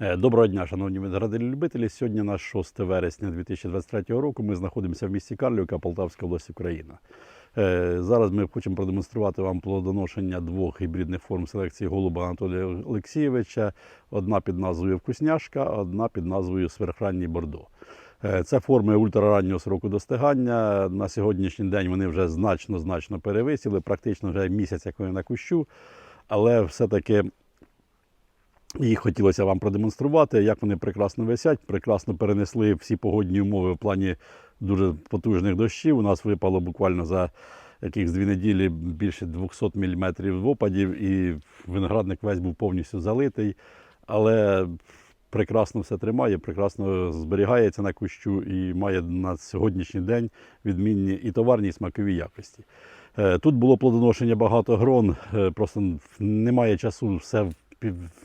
Е, Доброго дня, шановні виноградарі-любителі. Сьогодні на 6 вересня 2023 року. Ми знаходимося в місті Карлівка, Полтавська область, Україна. Е, Зараз ми хочемо продемонструвати вам плодоношення двох гібридних форм селекції голуба Анатолія Олексійовича. Одна під назвою Вкусняшка, одна під назвою Сверхранній Бордо. Е, Це форми ультрараннього сроку достигання. На сьогоднішній день вони вже значно-значно перевисіли, практично вже місяць, як вони на кущу. Але все-таки їх хотілося вам продемонструвати, як вони прекрасно висять, прекрасно перенесли всі погодні умови в плані дуже потужних дощів. У нас випало буквально за якихось дві неділі більше 200 мм опадів, і виноградник весь був повністю залитий. Але прекрасно все тримає, прекрасно зберігається на кущу і має на сьогоднішній день відмінні і товарні, і смакові якості. Е, Тут було плодоношення багато грон, е, просто немає часу все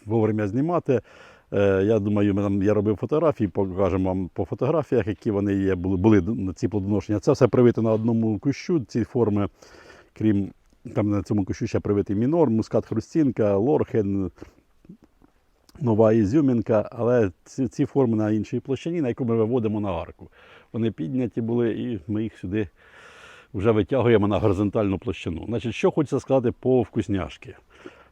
вовремя знімати. Е, Я думаю, я робив фотографії, покажемо вам по фотографіях, які вони є, були, були ці плодоношення. Це все привито на одному кущу, ці форми, крім там на цьому кущу ще привитий мінор, мускат хрустінка, лорхен, нова ізюмінка, але ці, ці форми на іншій площині, на яку ми виводимо на арку. Вони підняті були, і ми їх сюди вже витягуємо на горизонтальну площину. Значить, що хочеться сказати по вкусняшки.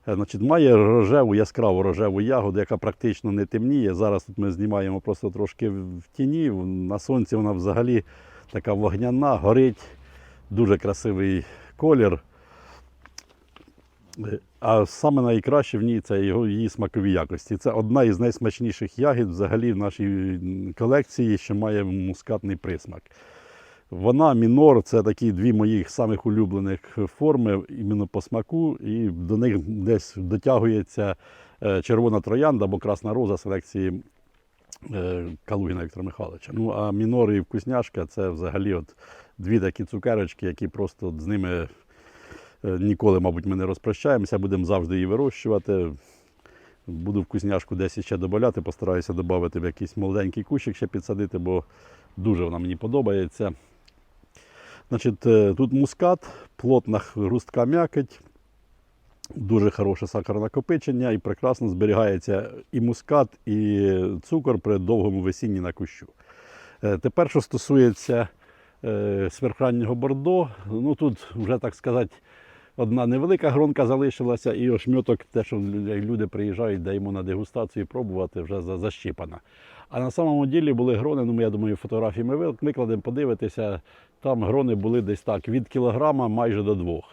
Е, Значить, має рожеву, яскраву рожеву ягоду, яка практично не темніє. Зараз тут ми знімаємо просто трошки в тіні. На сонці вона взагалі така вогняна, горить, дуже красивий колір. Е, А саме найкраще в ній це його її смакові якості. Це одна із найсмачніших ягід взагалі в нашій колекції, що має мускатний присмак. Вона мінор це такі дві моїх самих улюблених форми іменно по смаку, і до них десь дотягується е, червона троянда або красна роза селекції е, Калугіна Віктора Михайловича. Ну а мінор і вкусняшка це взагалі от дві такі цукерочки, які просто з ними е, ніколи, мабуть, ми не розпрощаємося, будемо завжди її вирощувати. Буду вкусняшку десь ще додати, постараюся додати в якийсь молоденький кущик ще підсадити, бо дуже вона мені подобається. Значить, е, тут мускат, плотна грустка м'якоть, дуже хороше сахарнакопичення і прекрасно зберігається і мускат, і цукор при довгому весінні на кущу. Е, Тепер, що стосується е, сверхраннього бордо, ну тут вже так сказати, одна невелика гронка залишилася, і ошмьоток, те, що люди приїжджають, даємо на дегустацію пробувати, вже за- защипана. А на самому ділі були грони, ну я думаю, фотографії ми викладемо, подивитися. Там грони були десь так від кілограма майже до двох.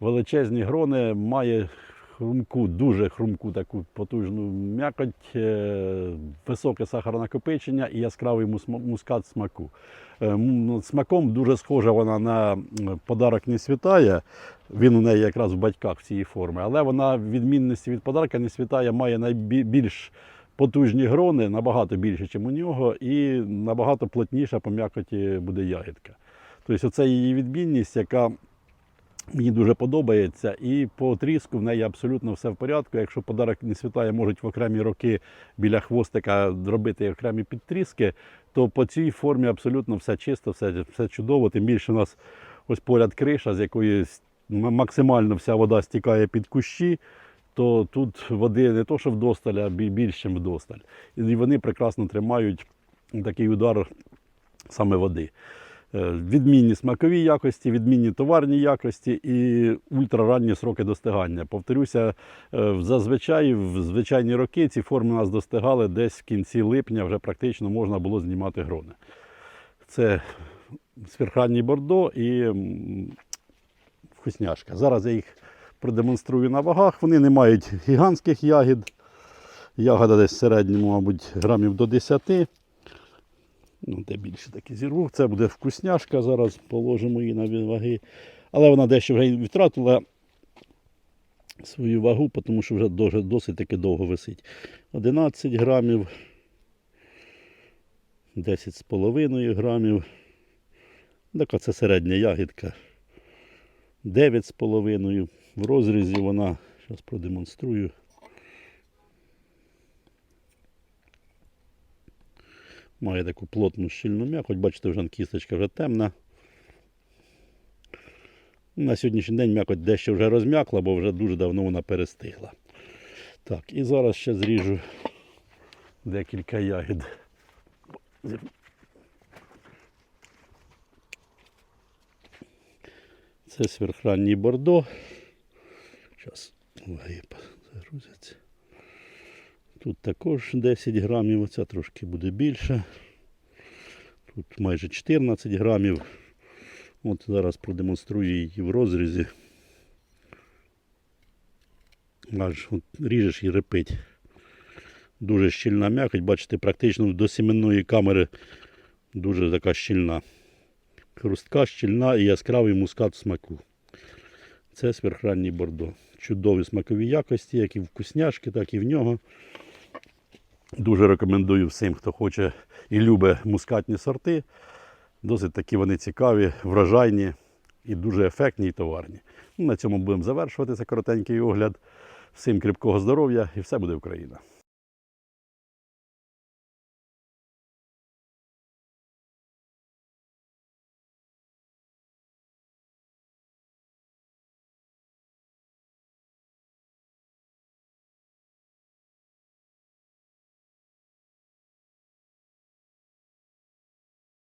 Величезні грони має хрумку, дуже хрумку таку потужну м'якоть, е, високе сахаронакопичення і яскравий мускат смаку. Е, ну, Смаком дуже схожа вона на подарок не світає. Він у неї якраз в батьках в цій формі, але вона в відмінності від подарка не світає, має найбільш потужні грони, набагато більше, ніж у нього, і набагато плотніша по м'якоті буде ягідка. Тобто це її відмінність, яка мені дуже подобається. І по тріску в неї абсолютно все в порядку. Якщо подарок не світає, можуть в окремі роки біля хвостика робити окремі підтріски, то по цій формі абсолютно все чисто, все, все чудово. Тим більше у нас ось поряд криша, з якої с- м- максимально вся вода стікає під кущі. То тут води не то, що вдосталь, а бі- більше, вдосталь. І вони прекрасно тримають такий удар саме води. Е, Відмінні смакові якості, відмінні товарні якості і ультраранні сроки достигання. Повторюся, е, зазвичай в звичайні роки ці форми нас достигали десь в кінці липня, вже практично можна було знімати грони. Це сверхранній бордо і вкусняшка. Зараз я їх продемонструю на вагах. Вони не мають гігантських ягід. Ягода десь в середньому, мабуть, грамів до 10. Ну, де більше таки зірву. Це буде вкусняшка. Зараз положимо її на ваги. Але вона дещо вже втратила свою вагу, тому що вже досить таки довго висить. 11 грамів, 10,5 грамів. Така це середня ягідка. 9,5. В розрізі вона, зараз продемонструю. Має таку плотну щільну м'якоть. Бачите, вже кісточка вже темна. На сьогоднішній день м'якоть дещо вже розм'якла, бо вже дуже давно вона перестигла. Так, і зараз ще зріжу декілька ягід. Це сверхранній бордо. Зараз ваги загрузяться. Тут також 10 грамів, оця трошки буде більше. Тут майже 14 грамів. От зараз продемонструю її в розрізі. Аж от ріжеш і репить. Дуже щільна м'якоть, бачите, практично до сіменної камери дуже така щільна. Хрустка, щільна і яскравий мускат в смаку. Це сверхранній бордо. Чудові смакові якості, як і в вкусняшки, так і в нього. Дуже рекомендую всім, хто хоче і любить мускатні сорти. Досить такі вони цікаві, врожайні і дуже ефектні і товарні. На цьому будемо завершувати цей коротенький огляд. Всім кріпкого здоров'я і все буде Україна!